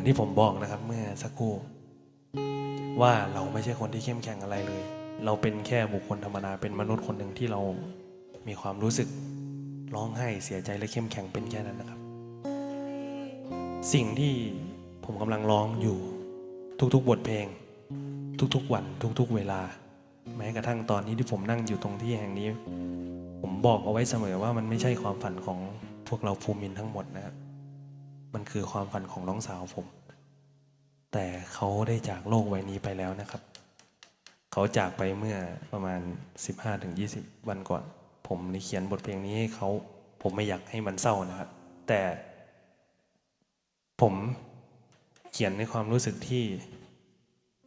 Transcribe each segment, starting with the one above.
อย่างที่ผมบอกนะครับเมื่อสักครู่ ว่าเราไม่ใช่คนที่เข้มแข็งอะไรเลย เราเป็นแค่บุคคลธรรมดาเป็นมนุษย์คนหนึ่งที่เรามีความรู้สึกร้องไห้เสียใจและเข้มแข็งเป็นแค่นั้นนะครับ สิ่งที่ผมกำลังร้องอยู่ทุกๆบทเพลง ทุกๆวันทุกๆเวลา แม้กระทั่งตอนนี้ที่ผมนั่งอยู่ตรงที่แห่งนี้ ผมบอกเอาไว้เสมอว่ามันไม่ใช่ความฝันของพวกเราภูมินทั้งหมดนะครับ มันคือความฝันของน้องสาวผม แต่เขาได้จากโลกใบนี้ไปแล้วนะครับ เขาจากไปเมื่อประมาณ 15-20 วันก่อน ผมได้เขียนบทเพลงนี้ให้เขา ผมไม่อยากให้มันเศร้านะครับ แต่ผมเขียนในความรู้สึกที่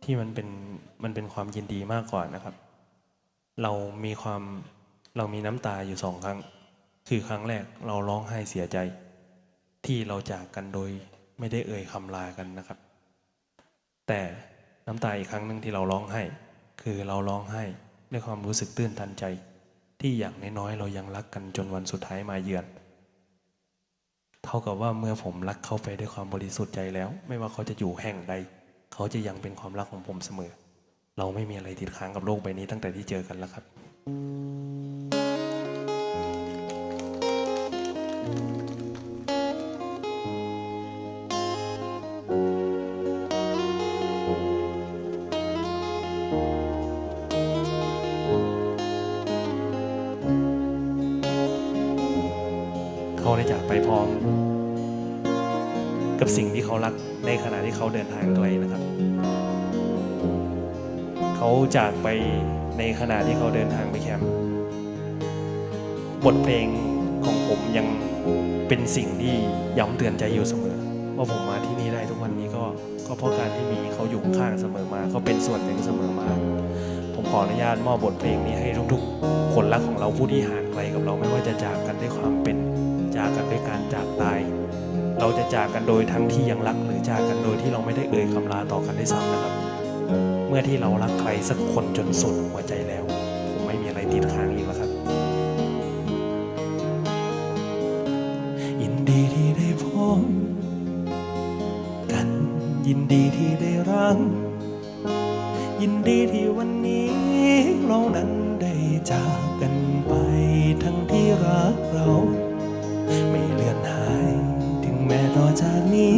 ที่มันเป็นมันเป็นความยินดีมากกว่านะครับ เรามีความเรามีน้ำตาอยู่สองครั้ง คือครั้งแรกเราร้องไห้เสียใจ ที่เราจากกันโดยไม่ได้เอ่ยคำลากันนะครับ แต่น้ำตาอีกครั้งหนึ่งที่เราร้องไห้ คือเราร้องไห้ด้วยความรู้สึกตื้นตันใจ ที่อย่างน้อยๆเรายังรักกันจนวันสุดท้ายมาเยือน เท่ากับว่าเมื่อผมรักเขาไปด้วยความบริสุทธิ์ใจแล้ว ไม่ว่าเขาจะอยู่แห่งใด เขาจะยังเป็นความรักของผมเสมอ เราไม่มีอะไรติดค้างกับโลกใบนี้ตั้งแต่ที่เจอกันแล้วครับเข ได้จากไปพร้อม กับสิ่งที่เขารักในขณะที่เขาเดินทางไกลนะครับ เขาจากไปในขณะที่เขาเดินทางไปแคมป์บทเพลงของผมยังเป็นสิ่งที่ย้ำเตือนใจอยู่เสมอ ว่าผมมาที่นี่ได้ทุกวันนี้ก็ก็เพราะการที่มีเขาอยู่ข้างเสมอมาเขาเป็นส่วนหนึ่งเสมอมา ผมขออนุญาตมอบบทเพลงนี้ให้ทุกๆ คนรักของเราผู้ที่ห่างไกลกับเราไม่ว่าจะจากกันด้วยความเป็น จากกันด้วยการจากตาย เราจะจากกันโดยทั้งที่ยังรักหรือจากกันโดยที่เราไม่ได้เอ่ยคำลาต่อกันได้ซ้ำนะครับ เมื่อที่เรารักใครสักคนจนสุดหัวใจแล้วผมไม่มีอะไรติดค้างอีกแล้วครับ ยินดีที่ได้พบกันยินดีที่ได้รักยินดีที่วันนี้เรานั้นได้จากกันไปทั้งที่รักเรา ไม่เลือนหาย ถึงแม้ต่อจากนี้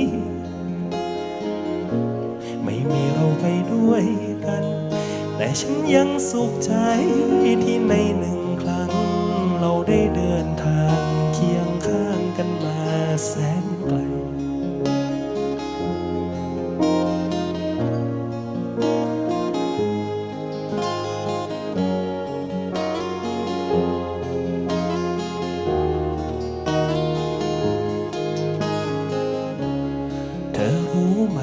ไม่มีเราไปด้วยกัน แต่ฉันยังสุขใจที่ในหนึ่งครั้ง เราได้เดิน เธอรู้ไหม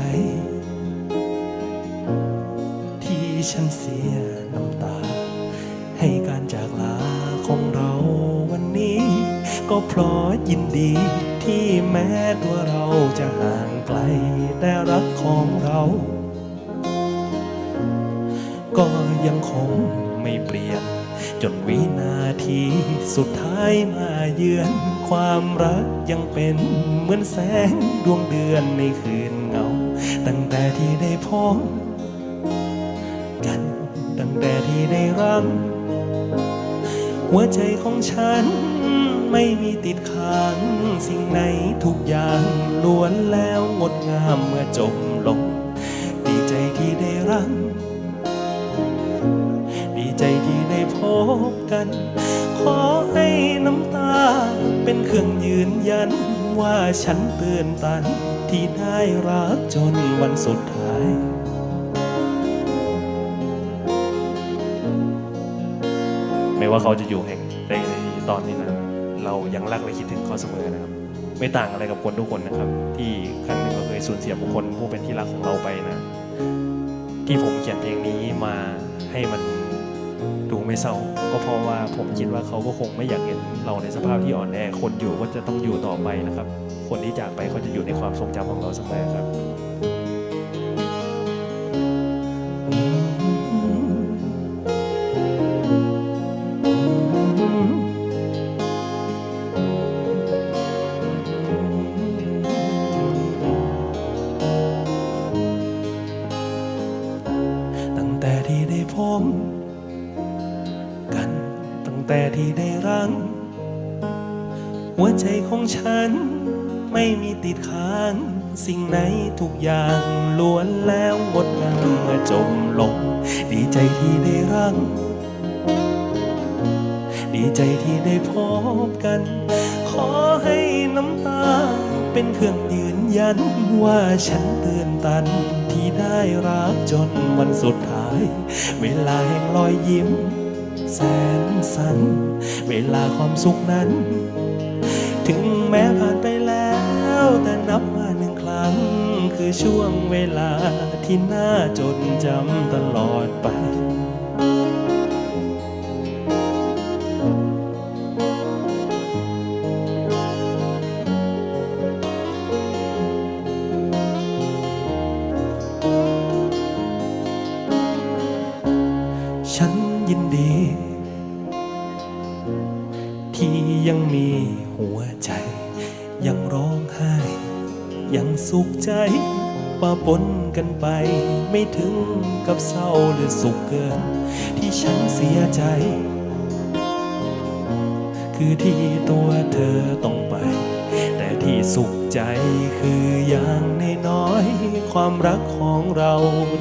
ที่ฉันเสียน้ำตา ให้การจากลาของเราวันนี้ ก็เพราะยินดีที่แม้ตัวเราจะห่างไกล แต่รักของเรา ก็ยังคงไม่เปลี่ยน จนวินาทีสุดท้ายมาเยือน ความรักยังเป็นเหมือนแสงดวงเดือนในคืนเงา ตั้งแต่ที่ได้พบกัน ตั้งแต่ที่ได้รักหัวใจของฉันไม่มีติดค้าง สิ่งไหนทุกอย่างล้วนแล้วงดงามเมื่อจบลง ดีใจที่ได้รัก พบกัน ขอให้น้ำตา เป็นเครื่องยืนยัน ว่าฉันเตือนตัน ที่ได้รักจนวันสุดท้ายไม่ว่าเขาจะอยู่แห่งใดในตอนนี้นะเรายังรักและคิดถึงเขาเสมอนะครับ ไม่ต่างอะไรกับคนทุกคนนะครับ ที่ครั้งหนึ่งเราเคยสูญเสียบุคคลผู้เป็นที่รักของเราไปนะ ที่ผมเขียนเพลงนี้มาให้มัน ดูไม่เศร้า ก็เพราะว่าผมคิดว่าเขาก็คงไม่อยากเห็นเราในสภาพที่อ่อนแอ คนอยู่ก็จะต้องอยู่ต่อไปนะครับ คนที่จากไปเขาจะอยู่ในความทรงจำของเราเสมอครับ แต่ที่ได้รัง หัวใจของฉันไม่มีติดค้าง สิ่งไหนทุกอย่างล้วนแล้วงดงามเมื่อจมลง ดีใจที่ได้รัง ดีใจที่ได้พบกัน ขอให้น้ำตา เป็นเครื่องยืนยันว่าฉันเตือนตันที่ได้รักจนวันสุดท้าย เวลาแห่งรอยยิ้ม แสนสั้นเวลาความสุขนั้น ถึงแม้ผ่านไปแล้ว แต่นับมาหนึ่งครั้ง คือช่วงเวลาที่น่าจดจำตลอดไปฉันยินดี ยังมีหัวใจ ยังร้องไห้ ยังสุขใจปะปนกันไป ไม่ถึงกับเศร้าหรือสุขเกิน ที่ฉันเสียใจ คือที่ตัวเธอต้องไป แต่ที่สุขใจคืออย่างน้อย ความรักของเรา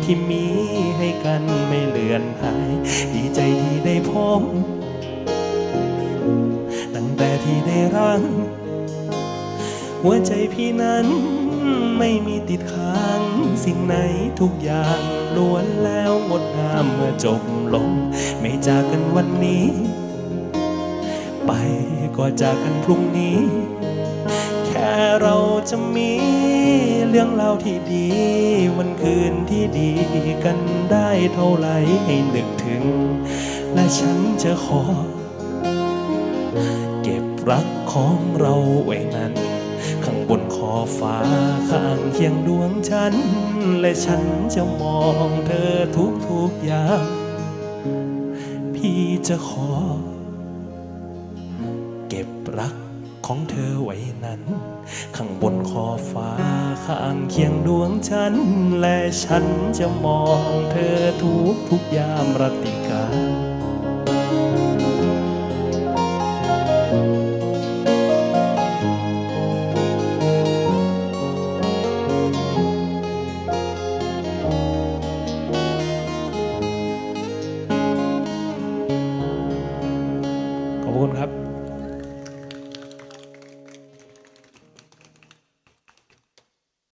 ที่มีให้กันไม่เลือนหาย ดีใจที่ได้พบ แต่ที่ได้รักหัวใจพี่นั้นไม่มีติดค้าง สิ่งไหนทุกอย่างล้วนแล้วงดงามเมื่อจบลง ไม่จากกันวันนี้ ไปก็จากกันพรุ่งนี้ แค่เราจะมีเรื่องเล่าที่ดี วันคืนที่ดีกันได้เท่าไหร่ให้นึกถึง และฉันจะขอ รักของเราไว้นั้นข้างบนขอฟ้าข้างเคียงดวงฉัน และฉันจะมองเธอทุกทุกอย่างพี่จะขอ เก็บรักของเธอไว้นั้น ข้างบนขอฟ้าข้างเคียงดวงฉัน และฉันจะมองเธอทุกทุกยามรัติการ